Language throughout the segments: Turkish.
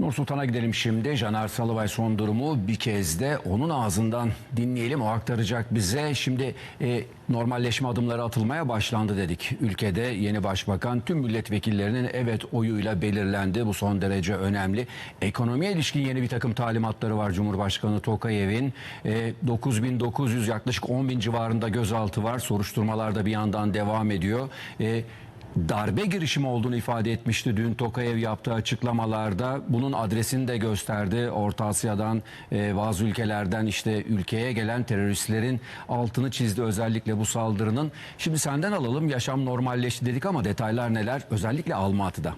Nur Sultan'a gidelim şimdi. Caner Salıbay son durumu bir kez de onun ağzından dinleyelim. O aktaracak bize. Şimdi e, normalleşme adımları atılmaya başlandı dedik. Ülkede yeni başbakan tüm milletvekillerinin evet oyuyla belirlendi. Bu son derece önemli. Ekonomiye ilişkin yeni bir takım talimatları var Cumhurbaşkanı Tokayev'in. E, 9900 yaklaşık 10 bin civarında gözaltı var. Soruşturmalar da bir yandan devam ediyor. E, darbe girişimi olduğunu ifade etmişti dün Tokayev yaptığı açıklamalarda. Bunun adresini de gösterdi. Orta Asya'dan e, bazı ülkelerden işte ülkeye gelen teröristlerin altını çizdi özellikle bu saldırının. Şimdi senden alalım yaşam normalleşti dedik ama detaylar neler? Özellikle Almatı'da.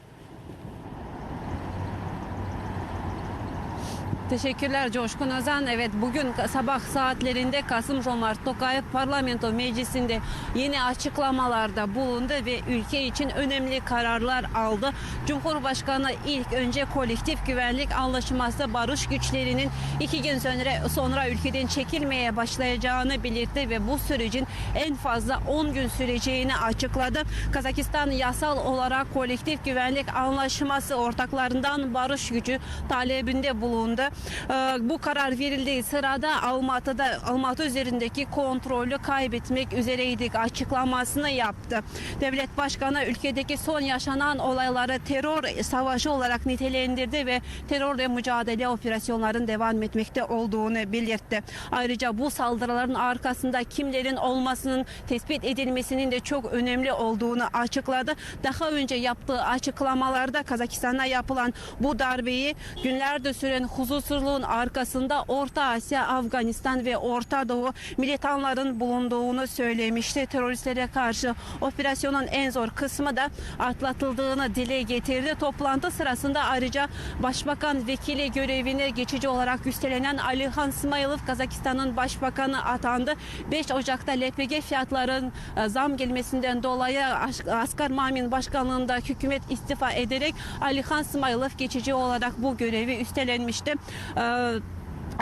Teşekkürler Coşkun Özen. Evet bugün sabah saatlerinde Kasım Jomart Tokayev parlamento meclisinde yeni açıklamalarda bulundu ve ülke için önemli kararlar aldı. Cumhurbaşkanı ilk önce kolektif güvenlik anlaşması barış güçlerinin iki gün sonra, sonra ülkeden çekilmeye başlayacağını belirtti ve bu sürecin en fazla 10 gün süreceğini açıkladı. Kazakistan yasal olarak kolektif güvenlik anlaşması ortaklarından barış gücü talebinde bulundu. Ee, Bu karar verildiği sırada Almatı'da Almatı üzerindeki kontrolü kaybetmek üzereydik açıklamasını yaptı. Devlet Başkanı ülkedeki son yaşanan olayları terör savaşı olarak nitelendirdi ve terörle mücadele operasyonların devam etmekte olduğunu belirtti. Ayrıca bu saldırıların arkasında kimlerin olmasının tespit edilmesinin de çok önemli olduğunu açıkladı. Daha önce yaptığı açıklamalarda Kazakistan'a yapılan bu darbeyi günlerde süren huzursuzluğun arkasında Orta Asya, Afganistan ve Orta Doğu militanların bulunduğunu söylemişti. Teröristlere karşı operasyonun en zor kısmı da atlatıldığını dile getirdi. Toplantı sırasında ayrıca Başbakan Vekili görevine geçici olarak üstlenen Alihan Smailov Kazakistan'ın başbakanı atandı. 5 Ocak'ta LPG fiyatların e, zam gelmesinden dolayı Asgar Mamin başkanlığında hükümet istifa ederek Alihan Smailov geçici olarak bu görevi üstlenmişti. 呃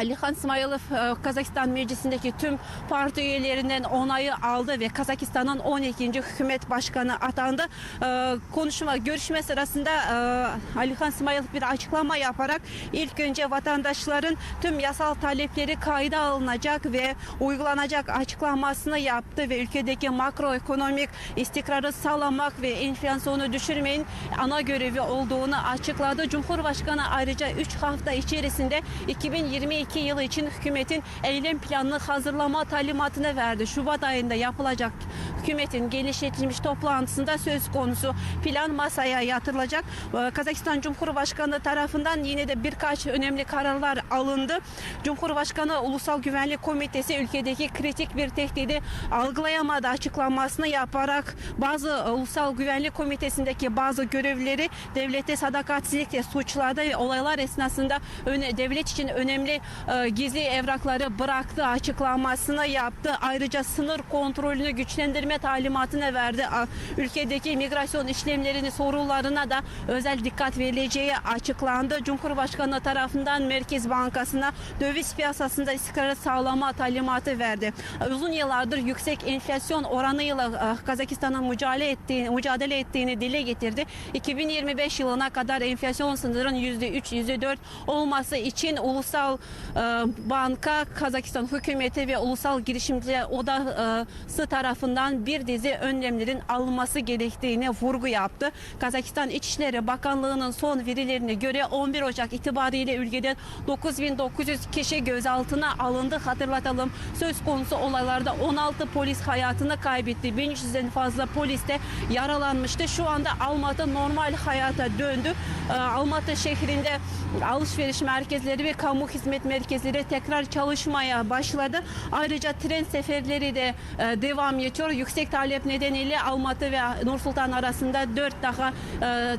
Alihan Smailov e, Kazakistan Meclisi'ndeki tüm parti üyelerinden onayı aldı ve Kazakistan'ın 12. hükümet başkanı atandı. Ee, Konuşma, görüşme sırasında e, Alihan Smailov bir açıklama yaparak ilk önce vatandaşların tüm yasal talepleri kayda alınacak ve uygulanacak açıklamasını yaptı ve ülkedeki makroekonomik istikrarı sağlamak ve enflasyonu düşürmeyin ana görevi olduğunu açıkladı. Cumhurbaşkanı ayrıca 3 hafta içerisinde 2022 yılı için hükümetin eylem planını hazırlama talimatını verdi. Şubat ayında yapılacak hükümetin genişletilmiş toplantısında söz konusu plan masaya yatırılacak. Ee, Kazakistan Cumhurbaşkanı tarafından yine de birkaç önemli kararlar alındı. Cumhurbaşkanı Ulusal Güvenlik Komitesi ülkedeki kritik bir tehdidi algılayamadı açıklamasını yaparak bazı Ulusal Güvenlik Komitesi'ndeki bazı görevlileri devlete sadakatsizlikle suçladı ve olaylar esnasında devlet için önemli e, gizli evrakları bıraktı açıklamasını yaptı. Ayrıca sınır kontrolünü güçlendirme talimatını verdi. Ülkedeki migrasyon işlemlerini sorularına da özel dikkat verileceği açıklandı. Cumhurbaşkanı tarafından Merkez Bankası'na döviz piyasasında istikrarı sağlama talimatı verdi. Uzun yıllardır yüksek enflasyon oranıyla e, Kazakistan'ın mücadele ettiğini, mücadele ettiğini dile getirdi. 2025 yılına kadar enflasyon sınırının %3, %4 olması için ulusal e, banka, Kazakistan hükümeti ve ulusal girişimciler odası tarafından bir dizi önlemlerin alınması gerektiğine vurgu yaptı. Kazakistan İçişleri Bakanlığı'nın son verilerine göre 11 Ocak itibariyle ülkeden 9900 kişi gözaltına alındı. Hatırlatalım söz konusu olaylarda 16 polis hayatını kaybetti. 1300'den fazla polis de yaralanmıştı. Şu anda Almatı normal hayata döndü. Ee, Almatı şehrinde alışveriş merkezleri ve kamu hizmet merkezleri tekrar çalışmaya başladı. Ayrıca tren seferleri de e, devam ediyor. Yüksek talep nedeniyle Almatı ve Nursultan arasında 4 daha e,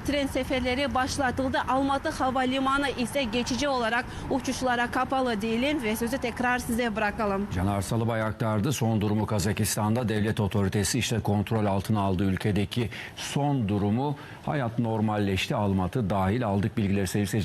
tren seferleri başlatıldı. Almatı Havalimanı ise geçici olarak uçuşlara kapalı diyelim ve sözü tekrar size bırakalım. Caner Salıbay aktardı. Son durumu Kazakistan'da devlet otoritesi işte kontrol altına aldı ülkedeki son durumu. Hayat normalleşti. Almatı dahil aldık bilgileri sevgili.